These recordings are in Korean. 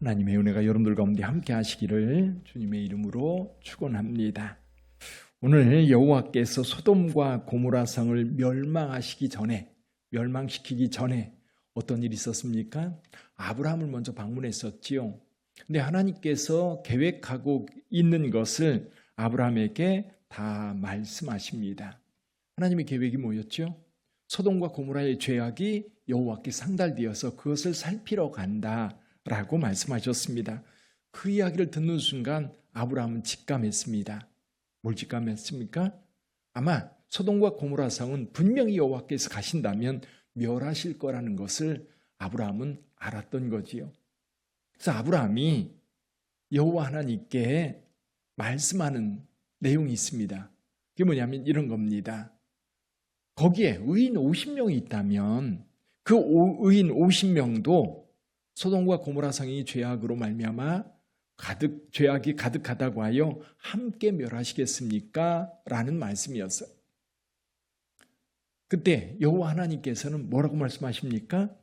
하나님의 은혜가 여러분들 가운데 함께 하시기를 주님의 이름으로 축원합니다. 오늘 여호와께서 소돔과 고모라 성을 멸망하시기 전에 멸망시키기 전에 어떤 일이 있었습니까? 아브라함을 먼저 방문했었지요. 근데 하나님께서 계획하고 있는 것을 아브라함에게 다 말씀하십니다. 하나님의 계획이 뭐였죠? 소돔과 고모라의 죄악이 여호와께 상달되어서 그것을 살피러 간다 라고 말씀하셨습니다. 그 이야기를 듣는 순간 아브라함은 직감했습니다. 뭘 직감했습니까? 아마 소돔과 고모라 성은 분명히 여호와께서 가신다면 멸하실 거라는 것을 아브라함은 알았던 거지요. 그래서 아브라함이 여호와 하나님께 말씀하는 내용이 있습니다. 그게 뭐냐면 이런 겁니다. 거기에 의인 50명이 있다면 그 의인 50명도 소돔과 고모라 성이 죄악으로 말미암아 가득 죄악이 가득하다고 하여 함께 멸하시겠습니까? 라는 말씀이었어요. 그때 여호와 하나님께서는 뭐라고 말씀하십니까?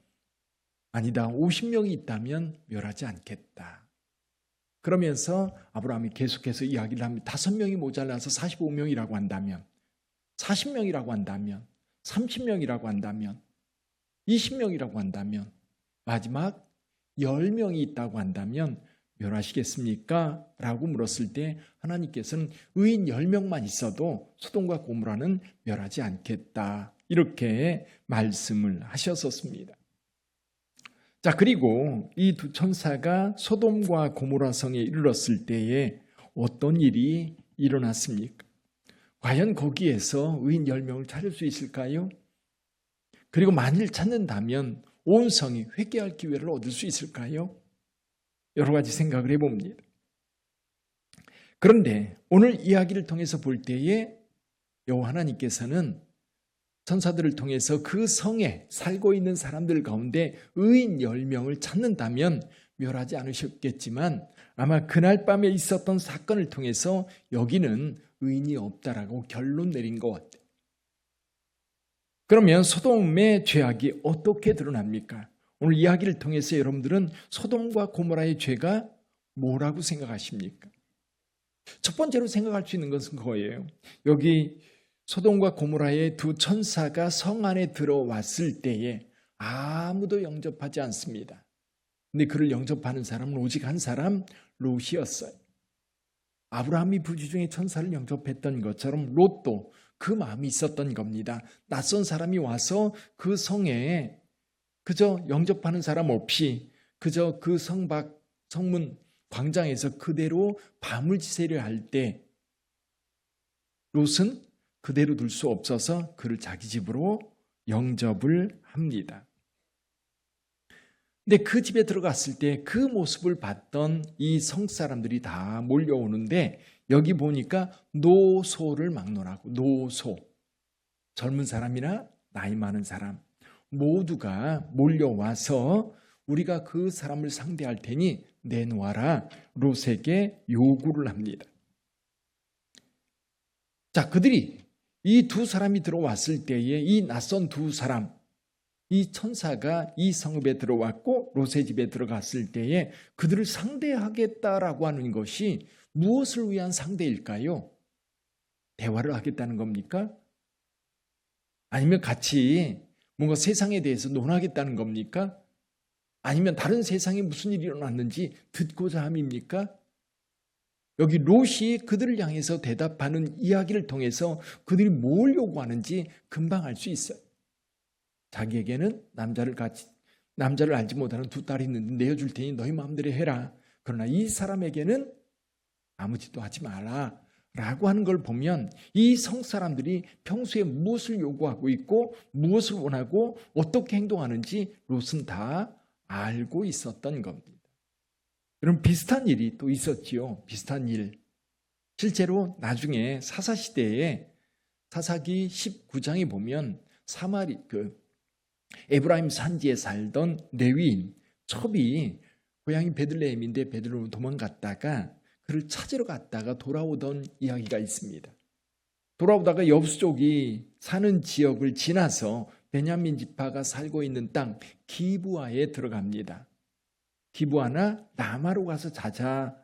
아니다. 50명이 있다면 멸하지 않겠다. 그러면서 아브라함이 계속해서 이야기를 합니다. 다섯 명이 모자라서 45명이라고 한다면 40명이라고 한다면 30명이라고 한다면 20명이라고 한다면 마지막 10명이 있다고 한다면 멸하시겠습니까? 라고 물었을 때 하나님께서는 의인 10명만 있어도 소돔과 고모라는 멸하지 않겠다. 이렇게 말씀을 하셨었습니다. 자, 그리고 이 두 천사가 소돔과 고모라 성에 이르렀을 때에 어떤 일이 일어났습니까? 과연 거기에서 의인 10명을 찾을 수 있을까요? 그리고 만일 찾는다면 온 성이 회개할 기회를 얻을 수 있을까요? 여러 가지 생각을 해봅니다. 그런데 오늘 이야기를 통해서 볼 때에 여호와 하나님께서는 천사들을 통해서 그 성에 살고 있는 사람들 가운데 의인 10명을 찾는다면 멸하지 않으셨겠지만 아마 그날 밤에 있었던 사건을 통해서 여기는 의인이 없다라고 결론 내린 것 같아요. 그러면 소돔의 죄악이 어떻게 드러납니까? 오늘 이야기를 통해서 여러분들은 소돔과 고모라의 죄가 뭐라고 생각하십니까? 첫 번째로 생각할 수 있는 것은 그거예요. 여기 소돔과 고모라의 두 천사가 성 안에 들어왔을 때에 아무도 영접하지 않습니다. 근데 그를 영접하는 사람은 오직 한 사람 롯이었어요. 아브라함이 부지 중에 천사를 영접했던 것처럼 롯도 그 마음이 있었던 겁니다. 낯선 사람이 와서 그 성에 그저 영접하는 사람 없이 그저 그 성밖 성문 광장에서 그대로 밤을 지새려 할 때 롯은 그대로 둘 수 없어서 그를 자기 집으로 영접을 합니다. 근데 그 집에 들어갔을 때 그 모습을 봤던 이 성 사람들이 다 몰려오는데 여기 보니까 노소를 막론하고. 노소. 젊은 사람이나 나이 많은 사람. 모두가 몰려와서 우리가 그 사람을 상대할 테니 내놓아라. 롯에게 요구를 합니다. 자, 그들이 이 두 사람이 들어왔을 때에 이 낯선 두 사람 이 천사가 이 성읍에 들어왔고 롯의 집에 들어갔을 때에 그들을 상대하겠다라고 하는 것이 무엇을 위한 상대일까요? 대화를 하겠다는 겁니까? 아니면 같이 뭔가 세상에 대해서 논하겠다는 겁니까? 아니면 다른 세상에 무슨 일이 일어났는지 듣고자 함입니까? 여기 롯이 그들을 향해서 대답하는 이야기를 통해서 그들이 뭘 요구하는지 금방 알 수 있어요. 자기에게는 남자를 같이 남자를 알지 못하는 두 딸이 있는데 내어줄 테니 너희 마음대로 해라. 그러나 이 사람에게는 아무 짓도 하지 마라. 라고 하는 걸 보면 이 성 사람들이 평소에 무엇을 요구하고 있고 무엇을 원하고 어떻게 행동하는지 롯은 다 알고 있었던 겁니다. 여러분 비슷한 일이 또 있었지요. 비슷한 일. 실제로 나중에 사사 시대에 사사기 19장에 보면 사마리 그 에브라임 산지에 살던 레위인 첩이 고향이 베들레헴인데 베들레헴으로 도망갔다가 그를 찾으러 갔다가 돌아오던 이야기가 있습니다. 돌아오다가 엽수족이 사는 지역을 지나서 베냐민 지파가 살고 있는 땅 기부아에 들어갑니다. 기부하나 남아로 가서 자자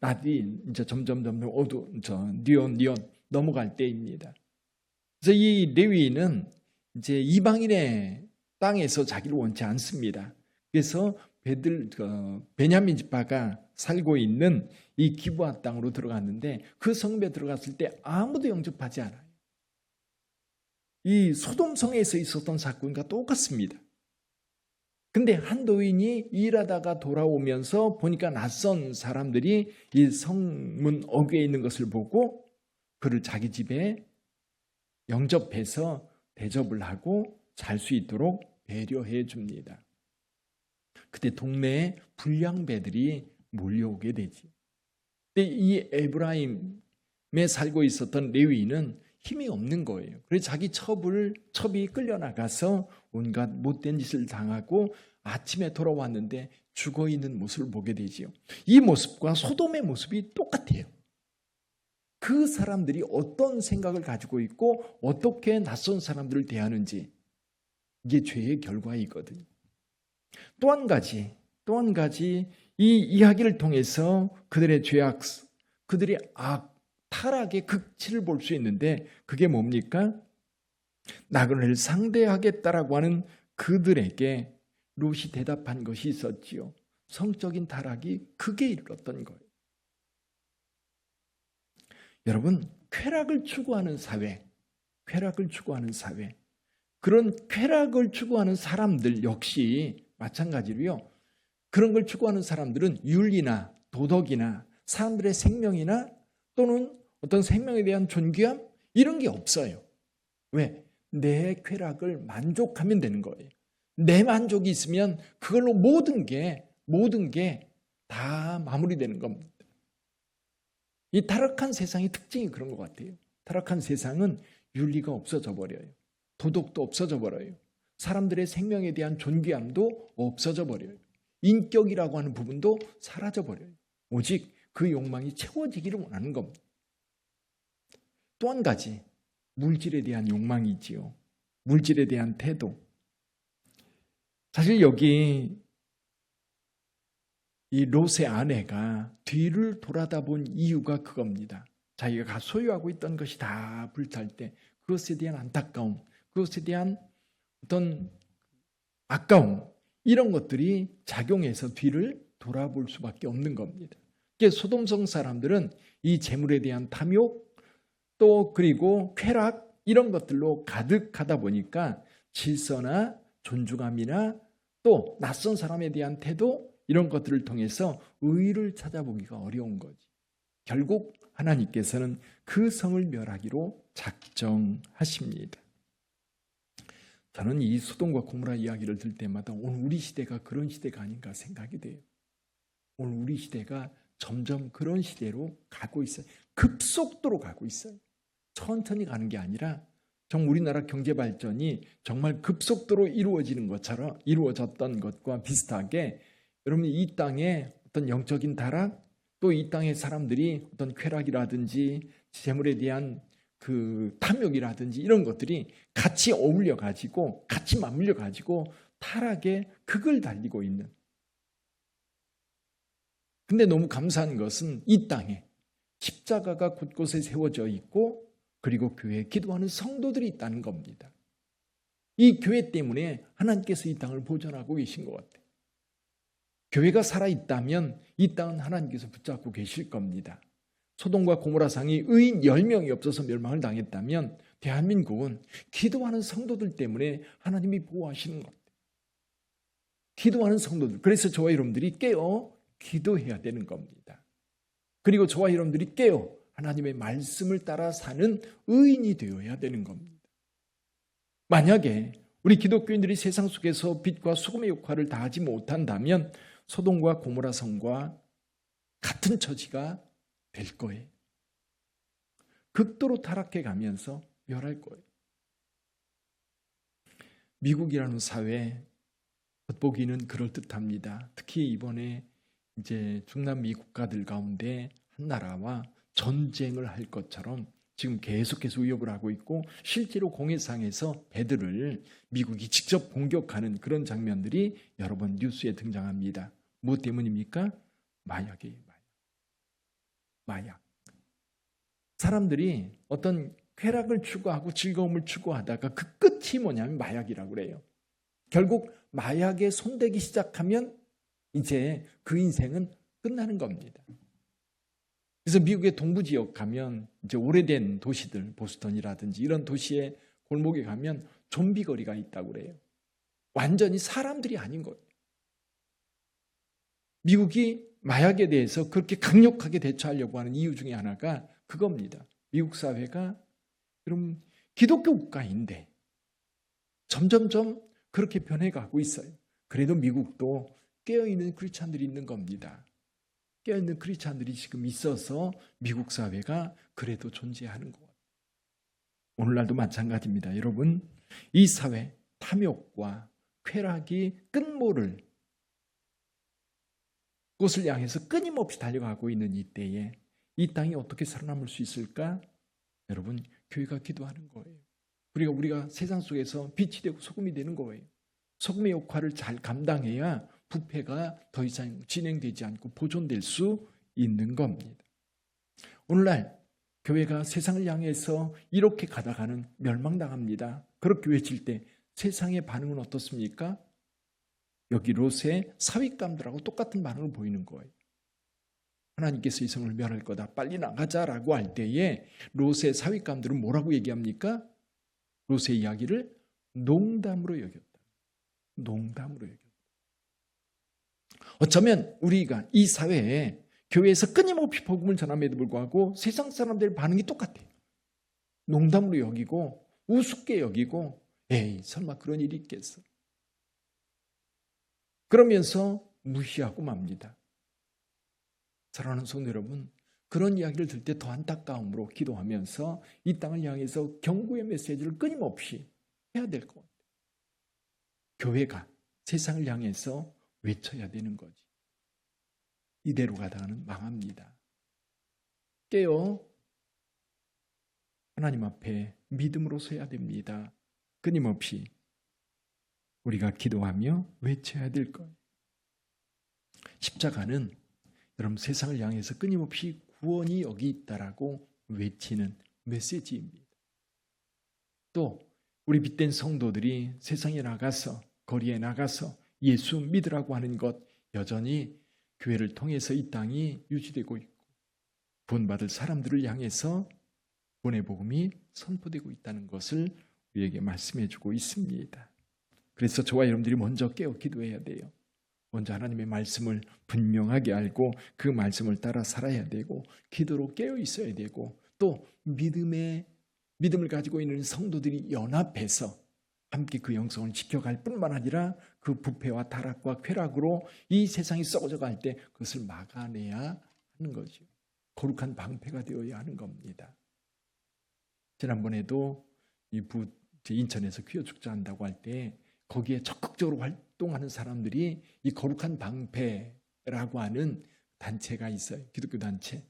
낮이 이제 점점 점점 어두 저 니온 니온 넘어갈 때입니다. 그래서 이 레위인은 이제 이방인의 땅에서 자기를 원치 않습니다. 그래서 베들 그 베냐민 지파가 살고 있는 이 기부아 땅으로 들어갔는데 그 성읍에 들어갔을 때 아무도 영접하지 않아요. 이 소돔성에서 있었던 사건과 똑같습니다. 근데 한 노인이 일하다가 돌아오면서 보니까 낯선 사람들이 이 성문 어귀에 있는 것을 보고 그를 자기 집에 영접해서 대접을 하고 잘 수 있도록 배려해 줍니다. 그때 동네에 불량배들이 몰려오게 되지. 근데 이 에브라임에 살고 있었던 레위인은 힘이 없는 거예요. 그래서 자기 첩을 첩이 끌려 나가서 온갖 못된 짓을 당하고 아침에 돌아왔는데 죽어 있는 모습을 보게 되지요. 이 모습과 소돔의 모습이 똑같아요. 그 사람들이 어떤 생각을 가지고 있고 어떻게 낯선 사람들을 대하는지 이게 죄의 결과이거든요. 또 한 가지, 또 한 가지 이 이야기를 통해서 그들의 죄악, 그들의 악, 타락의 극치를 볼 수 있는데 그게 뭡니까? 나그네를 상대하겠다라고 하는 그들에게 롯이 대답한 것이 있었지요. 성적인 타락이 크게 이르렀던 거예요. 여러분, 쾌락을 추구하는 사회, 쾌락을 추구하는 사회, 그런 쾌락을 추구하는 사람들 역시 마찬가지로요. 그런 걸 추구하는 사람들은 윤리나 도덕이나 사람들의 생명이나 또는 어떤 생명에 대한 존귀함 이런 게 없어요. 왜? 내 쾌락을 만족하면 되는 거예요. 내 만족이 있으면 그걸로 모든 게 모든 게 다 마무리되는 겁니다. 이 타락한 세상의 특징이 그런 것 같아요. 타락한 세상은 윤리가 없어져 버려요. 도덕도 없어져 버려요. 사람들의 생명에 대한 존귀함도 없어져 버려요. 인격이라고 하는 부분도 사라져 버려요. 오직 그 욕망이 채워지기를 원하는 겁니다. 또 한 가지 물질에 대한 욕망이지요. 물질에 대한 태도. 사실 여기 이 롯의 아내가 뒤를 돌아다 본 이유가 그겁니다. 자기가 소유하고 있던 것이 다 불탈 때 그것에 대한 안타까움, 그것에 대한 어떤 아까움 이런 것들이 작용해서 뒤를 돌아볼 수밖에 없는 겁니다. 소돔성 사람들은 이 재물에 대한 탐욕 또 그리고 쾌락 이런 것들로 가득하다 보니까 질서나 존중함이나 또 낯선 사람에 대한 태도 이런 것들을 통해서 의를 찾아보기가 어려운 거지. 결국 하나님께서는 그 성을 멸하기로 작정하십니다. 저는 이 소돔과 고모라 이야기를 들 때마다 오늘 우리 시대가 그런 시대가 아닌가 생각이 돼요. 오늘 우리 시대가 점점 그런 시대로 가고 있어요. 급속도로 가고 있어요. 천천히 가는 게 아니라 정 우리나라 경제 발전이 정말 급속도로 이루어지는 것처럼 이루어졌던 것과 비슷하게 여러분 이 땅에 어떤 영적인 타락 또 이 땅의 사람들이 어떤 쾌락이라든지 재물에 대한 그 탐욕이라든지 이런 것들이 같이 어울려 가지고 같이 맞물려 가지고 타락의 극을 달리고 있는 근데 너무 감사한 것은 이 땅에 십자가가 곳곳에 세워져 있고 그리고 교회에 기도하는 성도들이 있다는 겁니다. 이 교회 때문에 하나님께서 이 땅을 보존하고 계신 것 같아요. 교회가 살아있다면 이 땅은 하나님께서 붙잡고 계실 겁니다. 소돔과 고모라상이 의인 10명이 없어서 멸망을 당했다면 대한민국은 기도하는 성도들 때문에 하나님이 보호하시는 것. 기도하는 성도들. 그래서 저와 여러분들이 깨어 기도해야 되는 겁니다. 그리고 저와 여러분들이 깨어 하나님의 말씀을 따라 사는 의인이 되어야 되는 겁니다. 만약에 우리 기독교인들이 세상 속에서 빛과 소금의 역할을 다하지 못한다면 소돔과 고모라 성과 같은 처지가 될 거예요. 극도로 타락해 가면서 멸할 거예요. 미국이라는 사회 겉보기는 그럴듯합니다. 특히 이번에 이제 중남미 국가들 가운데 한 나라와 전쟁을 할 것처럼 지금 계속해서 위협을 하고 있고 실제로 공해상에서 배들을 미국이 직접 공격하는 그런 장면들이 여러 번 뉴스에 등장합니다. 무엇 때문입니까? 마약이에요. 마약. 사람들이 어떤 쾌락을 추구하고 즐거움을 추구하다가 그 끝이 뭐냐면 마약이라고 그래요. 결국 마약에 손대기 시작하면 이제 그 인생은 끝나는 겁니다. 그래서 미국의 동부 지역 가면 이제 오래된 도시들 보스턴이라든지 이런 도시의 골목에 가면 좀비 거리가 있다고 그래요. 완전히 사람들이 아닌 거예요. 미국이 마약에 대해서 그렇게 강력하게 대처하려고 하는 이유 중에 하나가 그겁니다. 미국 사회가 여러분 기독교 국가인데 점점점 그렇게 변해가고 있어요. 그래도 미국도 깨어있는 크리스찬들이 있는 겁니다. 깨어있는 크리스찬들이 지금 있어서 미국 사회가 그래도 존재하는 것 같아요. 오늘날도 마찬가지입니다. 여러분 이 사회 탐욕과 쾌락이 끝모를 곳을 향해서 끊임없이 달려가고 있는 이때에 이 땅이 어떻게 살아남을 수 있을까? 여러분 교회가 기도하는 거예요. 우리가 우리가 세상 속에서 빛이 되고 소금이 되는 거예요. 소금의 역할을 잘 감당해야 부패가 더 이상 진행되지 않고 보존될 수 있는 겁니다. 오늘날 교회가 세상을 향해서 이렇게 가다가는 멸망당합니다. 그렇게 외칠 때 세상의 반응은 어떻습니까? 여기 롯의 사윗감들하고 똑같은 반응을 보이는 거예요. 하나님께서 이 성을 멸할 거다. 빨리 나가자라고 할 때에 롯의 사윗감들은 뭐라고 얘기합니까? 롯의 이야기를 농담으로 여겼다. 농담으로 여겼다. 어쩌면 우리가 이 사회에 교회에서 끊임없이 복음을 전함에도 불구하고 세상 사람들의 반응이 똑같아요. 농담으로 여기고 우습게 여기고 에이 설마 그런 일이 있겠어. 그러면서 무시하고 맙니다. 사랑하는 성도 여러분, 그런 이야기를 들 때 더 안타까움으로 기도하면서 이 땅을 향해서 경고의 메시지를 끊임없이 해야 될 것 같아요. 교회가 세상을 향해서 외쳐야 되는 거지. 이대로 가다가는 망합니다. 깨어 하나님 앞에 믿음으로 서야 됩니다. 끊임없이 우리가 기도하며 외쳐야 될 것. 십자가는 여러분 세상을 향해서 끊임없이 구원이 여기 있다라고 외치는 메시지입니다. 또 우리 빛된 성도들이 세상에 나가서 거리에 나가서 예수 믿으라고 하는 것 여전히 교회를 통해서 이 땅이 유지되고 있고 구원받을 사람들을 향해서 구원의 복음이 선포되고 있다는 것을 우리에게 말씀해 주고 있습니다. 그래서 저와 여러분들이 먼저 깨어 기도해야 돼요. 먼저 하나님의 말씀을 분명하게 알고 그 말씀을 따라 살아야 되고 기도로 깨어 있어야 되고 또 믿음의 믿음을 가지고 있는 성도들이 연합해서 함께 그 영성을 지켜갈 뿐만 아니라 그 부패와 타락과 쾌락으로 이 세상이 썩어져 갈 때 그것을 막아내야 하는 거죠. 거룩한 방패가 되어야 하는 겁니다. 지난번에도 이 부, 인천에서 퀴어 축제한다고 할 때 거기에 적극적으로 활동하는 사람들이 이 거룩한 방패라고 하는 단체가 있어요. 기독교 단체.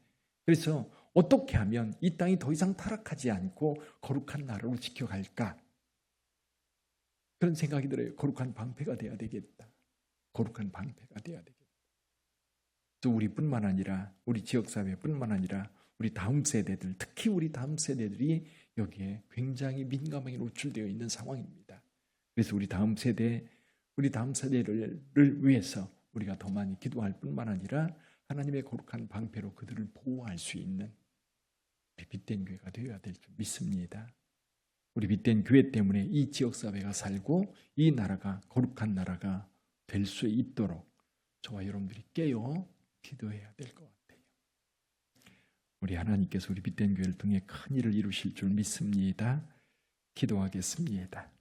그래서 어떻게 하면 이 땅이 더 이상 타락하지 않고 거룩한 나라로 지켜갈까? 그런 생각이 들어요. 거룩한 방패가 돼야 되겠다. 거룩한 방패가 돼야 되겠다. 또 우리뿐만 아니라 우리 지역 사회뿐만 아니라 우리 다음 세대들, 특히 우리 다음 세대들이 여기에 굉장히 민감하게 노출되어 있는 상황입니다. 그래서 우리 다음 세대, 우리 다음 세대를 위해서 우리가 더 많이 기도할 뿐만 아니라 하나님의 거룩한 방패로 그들을 보호할 수 있는 우리 빛된 교회가 되어야 될 줄 믿습니다. 우리 빛된 교회 때문에 이 지역 사회가 살고 이 나라가 거룩한 나라가 될 수 있도록 저와 여러분들이 깨어 기도해야 될 것 같아요. 우리 하나님께서 우리 빛된 교회를 통해 큰 일을 이루실 줄 믿습니다. 기도하겠습니다.